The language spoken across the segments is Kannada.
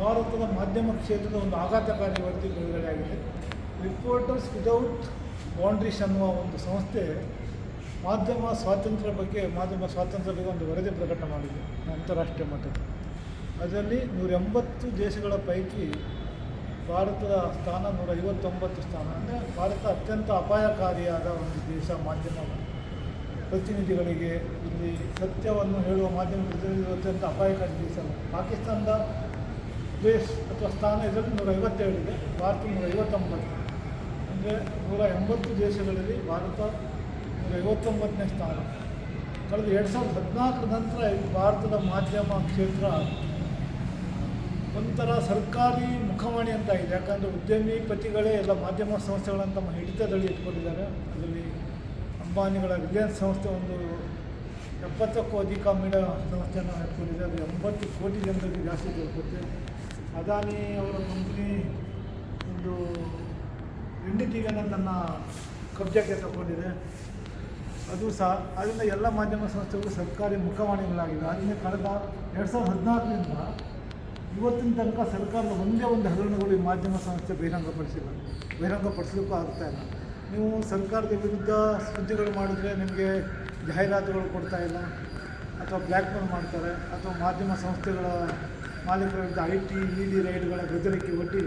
ಭಾರತದ ಮಾಧ್ಯಮ ಕ್ಷೇತ್ರದ ಒಂದು ಆಘಾತಕಾರಿ ವರದಿ ಬಿಡುಗಡೆಯಾಗಿದೆ ರಿಪೋರ್ಟರ್ಸ್ ವಿದೌಟ್ ಬೌಂಡ್ರೀಸ್ ಅನ್ನುವ ಒಂದು ಸಂಸ್ಥೆ ಮಾಧ್ಯಮ ಸ್ವಾತಂತ್ರ್ಯ ಬಗ್ಗೆ, ಮಾಧ್ಯಮ ಸ್ವಾತಂತ್ರ್ಯ ಬಗ್ಗೆ ಒಂದು ವರದಿ ಪ್ರಕಟ ಮಾಡಿದೆ ಅಂತಾರಾಷ್ಟ್ರೀಯ ಮಟ್ಟದಲ್ಲಿ ಅದರಲ್ಲಿ ನೂರ ಎಂಬತ್ತು ದೇಶಗಳ ಪೈಕಿ ಭಾರತದ ಸ್ಥಾನ ನೂರ ಐವತ್ತೊಂಬತ್ತು ಸ್ಥಾನ. ಅಂದರೆ ಭಾರತ ಅತ್ಯಂತ ಅಪಾಯಕಾರಿಯಾದ ಒಂದು ದೇಶ ಮಾಧ್ಯಮ. ಪ್ರತಿನಿಧಿಗಳಿಗೆ ಇಲ್ಲಿ ಸತ್ಯವನ್ನು ಹೇಳುವ ಮಾಧ್ಯಮ ಪ್ರತಿನಿಧಿಗಳು ಅತ್ಯಂತ ಅಪಾಯಕಾರಿ ದೇಶ. ಪಾಕಿಸ್ತಾನದ ಪ್ಲೇಸ್ ಅಥವಾ ಸ್ಥಾನ ಇದರಲ್ಲಿ ನೂರ ಐವತ್ತೇಳಿದೆ ಭಾರತ ನೂರ ಐವತ್ತೊಂಬತ್ತು ಅಂದರೆ ನೂರ ಎಂಬತ್ತು ದೇಶಗಳಲ್ಲಿ ಭಾರತ ನೂರ ಐವತ್ತೊಂಬತ್ತನೇ ಸ್ಥಾನ. ಕಳೆದ ಎರಡು ಸಾವಿರದ ಹದಿನಾಲ್ಕರ ನಂತರ ಭಾರತದ ಮಾಧ್ಯಮ ಕ್ಷೇತ್ರ. ಒಂಥರ ಸರ್ಕಾರಿ ಮುಖವಾಣಿ ಅಂತ ಇದೆ. ಯಾಕಂದರೆ ಉದ್ಯಮಿಪತಿಗಳೇ ಎಲ್ಲ ಮಾಧ್ಯಮ ಸಂಸ್ಥೆಗಳನ್ನು ತಮ್ಮ ಹಿಡಿತದಲ್ಲಿ ಇಟ್ಕೊಂಡಿದ್ದಾರೆ. ಅದರಲ್ಲಿ ಅಂಬಾನಿಗಳ ರಿಲಯನ್ಸ್ ಸಂಸ್ಥೆ ಒಂದು ಎಪ್ಪತ್ತಕ್ಕೂ ಅಧಿಕ ಮೀಡಿಯಾ ಸಂಸ್ಥೆಯನ್ನು ಇಟ್ಕೊಂಡಿದೆ. ಅದು ಎಂಬತ್ತು ಕೋಟಿ ಜನರಿಗೆ ಜಾಸ್ತಿ ದೊರಕುತ್ತೆ ಅದಾನಿ ಅವರ ಕಂಪ್ನಿ ಒಂದು ಟಿವಿಯನ್ನು ತನ್ನ ಕಬ್ಜಾಕ್ಕೆ ತಗೊಂಡಿದೆ. ಅದು ಸಹ ಅದರಿಂದ ಎಲ್ಲ ಮಾಧ್ಯಮ ಸಂಸ್ಥೆಗಳು ಸರ್ಕಾರಿ ಮುಖವಾಣಿಗಳಾಗಿವೆ. ಅದರಿಂದ ಕಳೆದ ಎರಡು ಸಾವಿರದ ಹದಿನಾಲ್ಕರಿಂದ ಇವತ್ತಿನ ತನಕ ಸರ್ಕಾರದ ಒಂದೇ ಒಂದು ಹಗರಣಗಳು ಈ ಮಾಧ್ಯಮ ಸಂಸ್ಥೆ ಬಹಿರಂಗಪಡಿಸಿಲ್ಲ. ಬಹಿರಂಗಪಡಿಸಲಿಕ್ಕೂ ಆಗ್ತಾ ಇಲ್ಲ. ನೀವು ಸರ್ಕಾರದ ವಿರುದ್ಧ ಸುದ್ದಿಗಳು ಮಾಡಿದ್ರೆ ನಿಮಗೆ ಜಾಹೀರಾತುಗಳು ಕೊಡ್ತಾ ಇಲ್ಲ. ಅಥವಾ ಬ್ಲ್ಯಾಕ್ ಮೇಲ್ ಮಾಡ್ತಾರೆ. ಅಥವಾ ಮಾಧ್ಯಮ ಸಂಸ್ಥೆಗಳ ಮಾಲೀಕರ ಐ ಟಿ ಇ ಡಿ ರೈಡ್ಗಳ ಬೆದರಿಕೆ ಒಡ್ಡಿ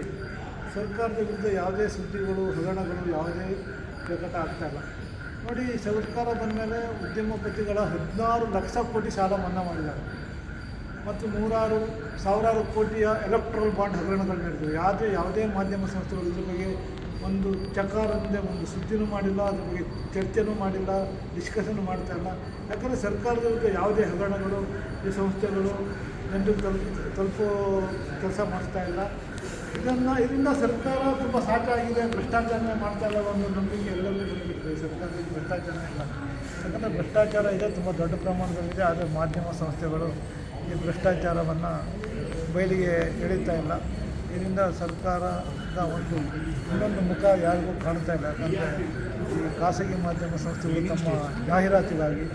ಸರ್ಕಾರದ ವಿರುದ್ಧ ಯಾವುದೇ ಸುದ್ದಿಗಳು, ಹಗರಣಗಳು ಯಾವುದೇ ಪ್ರಕಟ ಆಗ್ತಾ ನೋಡಿ, ಸರ್ಕಾರ ಬಂದ ಮೇಲೆ ಉದ್ಯಮಪತಿಗಳ ಹದಿನಾರು ಲಕ್ಷ ಕೋಟಿ ಸಾಲ ಮನ್ನಾ ಮಾಡಿದ್ದಾರೆ. ಮತ್ತು ನೂರಾರು, ಸಾವಿರಾರು ಕೋಟಿಯ ಎಲೆಕ್ಟ್ರಲ್ ಬಾಂಡ್ ಹಗರಣಗಳು ನಡೆದಿವೆ. ಯಾವುದೇ ಯಾವುದೇ ಮಾಧ್ಯಮ ಸಂಸ್ಥೆಗಳು ಇದ್ರ ಬಗ್ಗೆ ಒಂದು ಚಕಾರದಿಂದ ಒಂದು ಸುದ್ದಿನೂ ಮಾಡಿಲ್ಲ, ಅದ್ರ ಬಗ್ಗೆ ಚರ್ಚೆನೂ ಮಾಡಿಲ್ಲ ಡಿಸ್ಕಷನ್ ಮಾಡ್ತಾ ಇಲ್ಲ. ಯಾಕಂದರೆ ಸರ್ಕಾರದ ವಿರುದ್ಧ ಯಾವುದೇ ಹಗರಣಗಳು, ಈ ಸಂಸ್ಥೆಗಳು ಜನರಿಗೆ ತಲುಪ ತಲುಪೋ ಕೆಲಸ ಮಾಡ್ತಾ ಇಲ್ಲ. ಇದನ್ನು ಇದರಿಂದ ಸರ್ಕಾರ ತುಂಬ ಸಾಕಾಗಿದೆ ಭ್ರಷ್ಟಾಚಾರನೇ ಮಾಡ್ತಾ ಇಲ್ಲ ಒಂದು ನಂಬಿಕೆ ಎಲ್ಲರಿಗೂ ನಂಬಿಕೆ ಸರ್ಕಾರದಲ್ಲಿ ಭ್ರಷ್ಟಾಚಾರ ಇಲ್ಲ. ಯಾಕಂದರೆ ಭ್ರಷ್ಟಾಚಾರ ಇದೆ, ತುಂಬ ದೊಡ್ಡ ಪ್ರಮಾಣದಲ್ಲಿದೆ. ಆದರೆ ಮಾಧ್ಯಮ ಸಂಸ್ಥೆಗಳು ಈ ಭ್ರಷ್ಟಾಚಾರವನ್ನು ಬಯಲಿಗೆ ಎಳೀತಾ ಇಲ್ಲ. ಇದರಿಂದ ಸರ್ಕಾರದ ಒಂದು ಇನ್ನೊಂದು ಮುಖ ಯಾರಿಗೂ ಕಾಣ್ತಾ ಇಲ್ಲ. ಯಾಕಂದರೆ ಈ ಖಾಸಗಿ ಮಾಧ್ಯಮ ಸಂಸ್ಥೆಗಳು ತಮ್ಮ ಜಾಹೀರಾತಿಗಾಗಿ,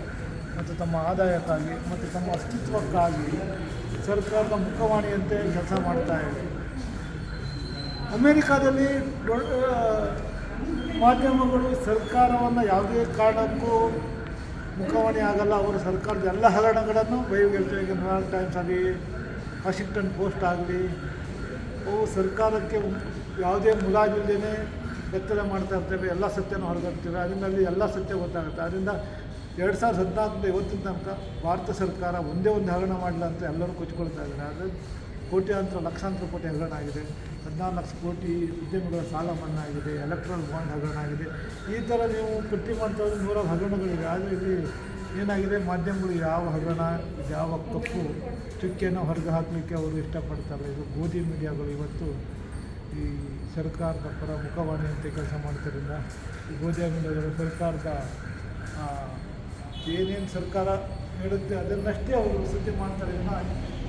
ಮತ್ತು ತಮ್ಮ ಆದಾಯಕ್ಕಾಗಿ, ಮತ್ತು ತಮ್ಮ ಅಸ್ತಿತ್ವಕ್ಕಾಗಿ ಸರ್ಕಾರದ ಮುಖವಾಣಿಯಂತೆ ಕೆಲಸ ಮಾಡ್ತಾ ಇದೆ. ಅಮೇರಿಕಾದಲ್ಲಿ ಮಾಧ್ಯಮಗಳು ಸರ್ಕಾರವನ್ನು ಯಾವುದೇ ಕಾರಣಕ್ಕೂ ಮುಖವಾಣಿ ಆಗಲ್ಲ. ಅವರು ಸರ್ಕಾರದ ಎಲ್ಲ ಹಗರಣಗಳನ್ನು ಈಗ ನ್ಯೂಯಾರ್ಕ್ ಟೈಮ್ಸ್ ಆಗಲಿ ವಾಷಿಂಗ್ಟನ್ ಪೋಸ್ಟ್ ಆಗಲಿ, ಅವು ಸರ್ಕಾರಕ್ಕೆ ಯಾವುದೇ ಮುಲಾಜಿಲ್ಲದೇ ಎತ್ತರ ಮಾಡ್ತಾ ಇರ್ತೇವೆ. ಎಲ್ಲ ಸತ್ಯನೂ ಹೊರಗಿರ್ತೇವೆ ಅಲ್ಲಿ ಎಲ್ಲ ಸತ್ಯ ಗೊತ್ತಾಗುತ್ತೆ. ಅದರಿಂದ ಎರಡು ಸಾವಿರದ ಹದಿನಾಲ್ಕರಿಂದ ಇವತ್ತಿನ ತನಕ ಭಾರತ ಸರ್ಕಾರ ಒಂದೇ ಒಂದು ಹಗರಣ ಮಾಡಿಲ್ಲ ಅಂತ ಎಲ್ಲರೂ ಕೊಚ್ಕೊಳ್ತಾ ಇದ್ದಾರೆ. ಆದರೆ ಕೋಟ್ಯಾಂತರ, ಲಕ್ಷಾಂತರ ಕೋಟಿ ಹಗರಣ ಆಗಿದೆ. ಹದಿನಾರು ಲಕ್ಷ ಕೋಟಿ ಉದ್ಯಮಿಗಳ ಸಾಲ ಮನ್ನಾ ಆಗಿದೆ ಎಲೆಕ್ಟ್ರಾಲ್ ಬಾಂಡ್ ಹಗರಣ ಆಗಿದೆ. ಈ ಥರ ನೀವು ಪಟ್ಟಿ ಮಾಡ್ತಾ ನೂರಾರು ಹಗರಣಗಳಿವೆ. ಆದರೆ ಇಲ್ಲಿ ಏನಾಗಿದೆ? ಮಾಧ್ಯಮಗಳು ಯಾವ ಹಗರಣ, ಯಾವ ತಪ್ಪು ಚುಕ್ಕೆಯನ್ನು ಹೊರಗೆ ಹಾಕಲಿಕ್ಕೆ ಅವರು ಇಷ್ಟಪಡ್ತಾರೆ? ಇದು ಗೋಧಿ ಮೀಡಿಯಾಗಳು ಇವತ್ತು ಈ ಸರ್ಕಾರದ ಪರ ಮುಖವಾಣಿಯಂತೆ ಕೆಲಸ ಮಾಡ್ತಿರೋದ್ರಿಂದ. ಈ ಗೋಧಿ ಮೀಡಿಯಾಗಳು ಸರ್ಕಾರದ ಏನೇನು ಸರ್ಕಾರ ನೀಡುತ್ತೆ ಅದನ್ನಷ್ಟೇ ಅವರು ವಸತಿ ಮಾಡ್ತಾರೆ. ಇನ್ನು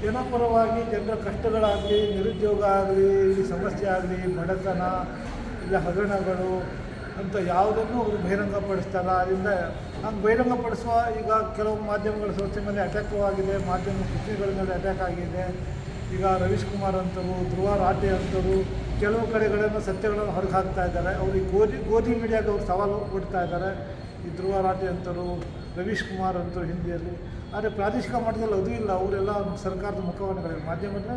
ಜನಪರವಾಗಿ ಜನರ ಕಷ್ಟಗಳಾಗಲಿ, ನಿರುದ್ಯೋಗ ಆಗಲಿ ಸಮಸ್ಯೆ ಆಗಲಿ ಬಡತನ ಇಲ್ಲ ಹಗರಣಗಳು ಅಂತ ಯಾವುದನ್ನು ಅವರು ಬಹಿರಂಗಪಡಿಸ್ತಾರ? ಅದರಿಂದ ಹಂಗೆ ಬಹಿರಂಗಪಡಿಸುವ ಈಗ ಕೆಲವು ಮಾಧ್ಯಮಗಳ ಸಂಸ್ಥೆ ಮೇಲೆ ಅಟ್ಯಾಕು ಆಗಿದೆ, ಮಾಧ್ಯಮ ಕೃತಿಗಳ ಮೇಲೆ ಅಟ್ಯಾಕ್ ಆಗಿದೆ. ಈಗ ರವೀಶ್ ಕುಮಾರ್ ಅಂತರು, ಧ್ರುವ ರಾಟೆ ಅಂತರು, ಕೆಲವು ಕಡೆಗಳನ್ನು ಸತ್ಯಗಳನ್ನು ಹೊರಗೆ ಹಾಕ್ತಾ ಇದ್ದಾರೆ. ಅವರು ಈ ಗೋಧಿ ಗೋಧಿ ಮೀಡಿಯಾಗೆ ಅವರು ಸವಾಲು ಕೊಡ್ತಾ ಇದ್ದಾರೆ. ಈ ಧ್ರುವ ಅಂತರು, ರವೀಶ್ ಕುಮಾರ್ ಅಂತರು ಹಿಂದಿಯಲ್ಲಿ. ಆದರೆ ಪ್ರಾದೇಶಿಕ ಮಟ್ಟದಲ್ಲಿ ಅದು ಇಲ್ಲ. ಅವರೆಲ್ಲ ಸರ್ಕಾರದ ಮುಖವಾಣಿಗಳಿವೆ ಮಾಧ್ಯಮ ಅಂದರೆ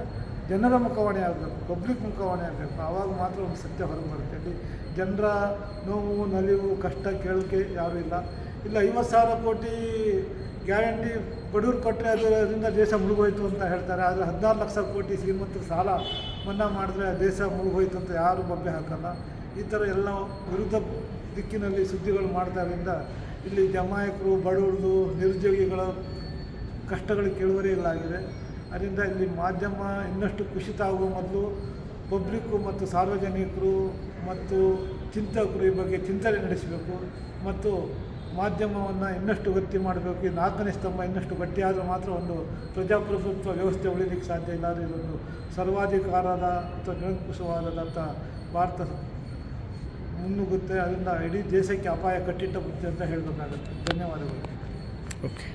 ಜನರ ಮುಖವಾಣಿ ಆಗಬೇಕು ಪಬ್ಲಿಕ್ ಮುಖವಾಣಿ ಆಗಬೇಕು. ಆವಾಗ ಮಾತ್ರ ಒಂದು ಸತ್ಯ ಹೊರಗೆ ಬರುತ್ತೆ. ಅಲ್ಲಿ ಜನರ ನೋವು, ನಲಿವು, ಕಷ್ಟ ಕೇಳೋಕ್ಕೆ ಯಾರೂ ಇಲ್ಲ. ಇಲ್ಲ, ಐವತ್ತು ಸಾವಿರ ಕೋಟಿ ಗ್ಯಾರಂಟಿ ಬಡವ್ರು ಕೊಟ್ಟರೆ ಅದು ಅದರಿಂದ ದೇಶ ಮುಳುಗೋಯ್ತು ಅಂತ ಹೇಳ್ತಾರೆ. ಆದರೆ ಹದಿನಾರು ಲಕ್ಷ ಕೋಟಿ ಶ್ರೀಮಂತರು ಸಾಲ ಮನ್ನಾ ಮಾಡಿದ್ರೆ ದೇಶ ಮುಳುಗೋಯ್ತು ಅಂತ ಯಾರೂ ಬೊಬ್ಬೆ ಹಾಕಲ್ಲ. ಈ ಥರ ಎಲ್ಲ ವಿರುದ್ಧ ದಿಕ್ಕಿನಲ್ಲಿ ಸುದ್ದಿಗಳು ಮಾಡ್ತಾರಿಂದ ಇಲ್ಲಿ ಜಮಾಯಕರು ಬಡವರು ನಿರುದ್ಯೋಗಿಗಳ ಕಷ್ಟಗಳು ಕೇಳುವರೇ ಇಲ್ಲ ಆಗಿದೆ. ಅದರಿಂದ ಇಲ್ಲಿ ಮಾಧ್ಯಮ ಇನ್ನಷ್ಟು ಕುಸಿತ ಆಗುವ ಮೊದಲು ಪಬ್ಲಿಕ್ಕು ಮತ್ತು ಸಾರ್ವಜನಿಕರು ಮತ್ತು ಚಿಂತಕರು ಈ ಬಗ್ಗೆ ಚಿಂತನೆ ನಡೆಸಬೇಕು ಮತ್ತು ಮಾಧ್ಯಮವನ್ನು ಇನ್ನಷ್ಟು ಗಟ್ಟಿ ಮಾಡಬೇಕು. ಈ ನಾಲ್ಕನೇ ಸ್ತಂಭ ಇನ್ನಷ್ಟು ಗಟ್ಟಿಯಾದರೆ ಮಾತ್ರ ಒಂದು ಪ್ರಜಾಪ್ರಭುತ್ವ ವ್ಯವಸ್ಥೆ ಉಳಿಲಿಕ್ಕೆ ಸಾಧ್ಯ ಇಲ್ಲ. ಇದೊಂದು ಸರ್ವಾಧಿಕಾರದ ಅಥವಾ ನಿರಂಕುಶವಾದಂಥ ಭಾರತ ಮುನ್ನುಗ್ಗುತ್ತೆ ಅದರಿಂದ ಇಡೀ ದೇಶಕ್ಕೆ ಅಪಾಯ ಕಟ್ಟಿಟ್ಟ ಬುತ್ತಿ ಅಂತ ಹೇಳಬೇಕಾಗುತ್ತೆ. ಧನ್ಯವಾದಗಳು. ಓಕೆ